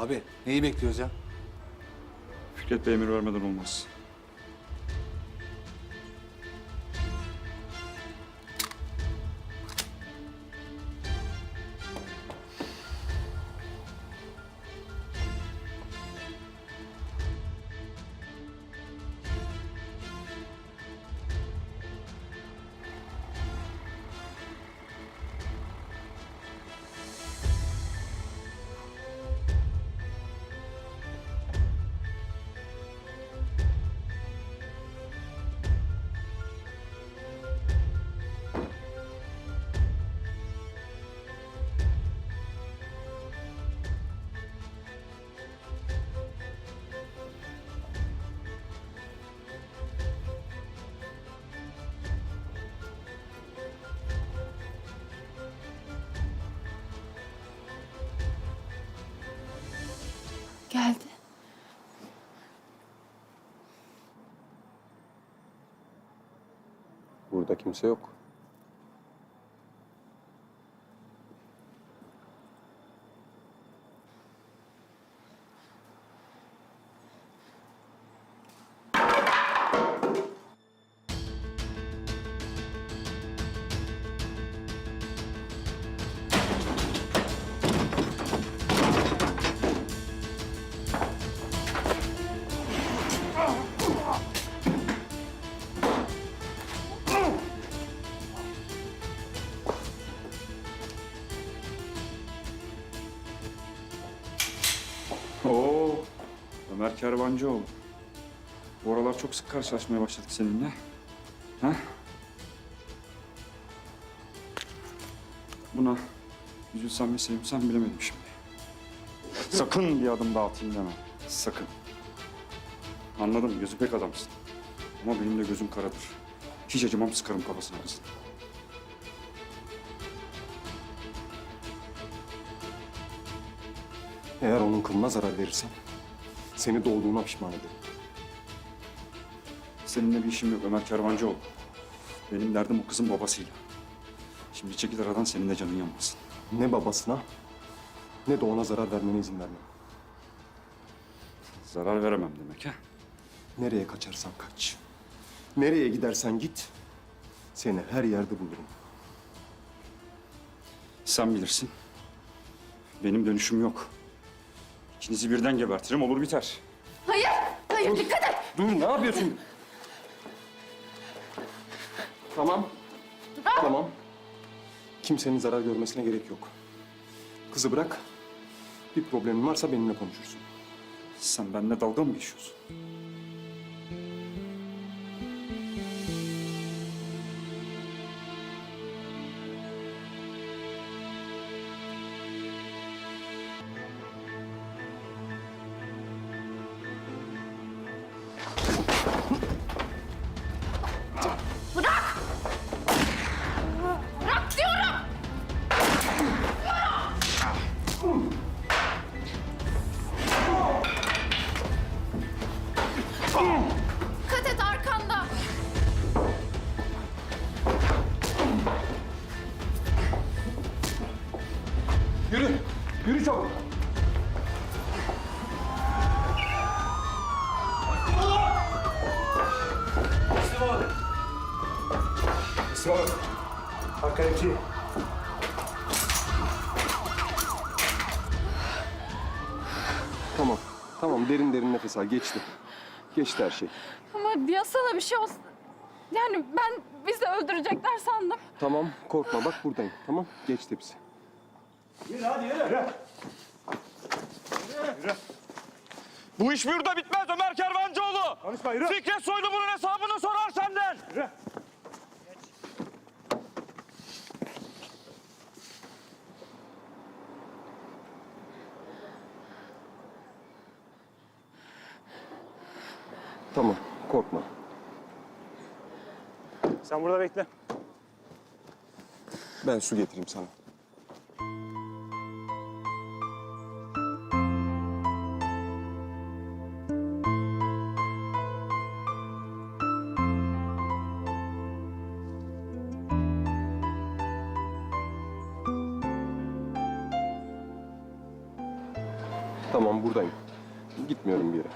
Abi neyi bekliyoruz ya? Fikret Bey emir vermeden olmaz. Geldi. Burada kimse yok. Oo, Ömer Kervancıoğlu. Bu aralar çok sık karşılaşmaya başladık seninle. Ha? Buna üzülsem mi sevinsem bilemedim şimdi. Sakın bir adım daha atayım deme. Sakın. Anladım, gözü pek adamsın. Ama benim de gözüm karadır. Hiç acımam sıkarım kafasına kızın. Eğer onun kılına zarar verirsen seni doğduğuna pişman ederim. Seninle bir işim yok Ömer Kervancıoğlu. Benim derdim o kızın babasıyla. Şimdi çekil aradan senin de canın yanmasın. Ne babasına ne de ona zarar vermene izin vermem. Zarar veremem demek ha. Nereye kaçarsan kaç. Nereye gidersen git. Seni her yerde bulurum. Sen bilirsin. Benim dönüşüm yok. İkinizi birden gebertirim olur biter. Hayır, hayır dikkat et. Dur ne yapıyorsun? Tamam. Tamam. Kimsenin zarar görmesine gerek yok. Kızı bırak. Bir problemin varsa benimle konuşursun. Sen benimle dalga mı geçiyorsun? Hakkarici. Tamam. Tamam derin derin nefes al. Geçti. Geçti her şey. Ama ya sana bir şey olsun. Yani ben bizi öldürecekler sandım. Tamam korkma bak buradayım. Tamam geçti hepsi. Yürü hadi yürü. Bu iş burada bitmez Ömer Kervancıoğlu. Konuşma yürü. Fikret Soylu bunun hesabını sorar senden. Yürü. Tamam korkma. Sen burada bekle. Ben su getireyim sana. Tamam buradayım. Gitmiyorum bir yere.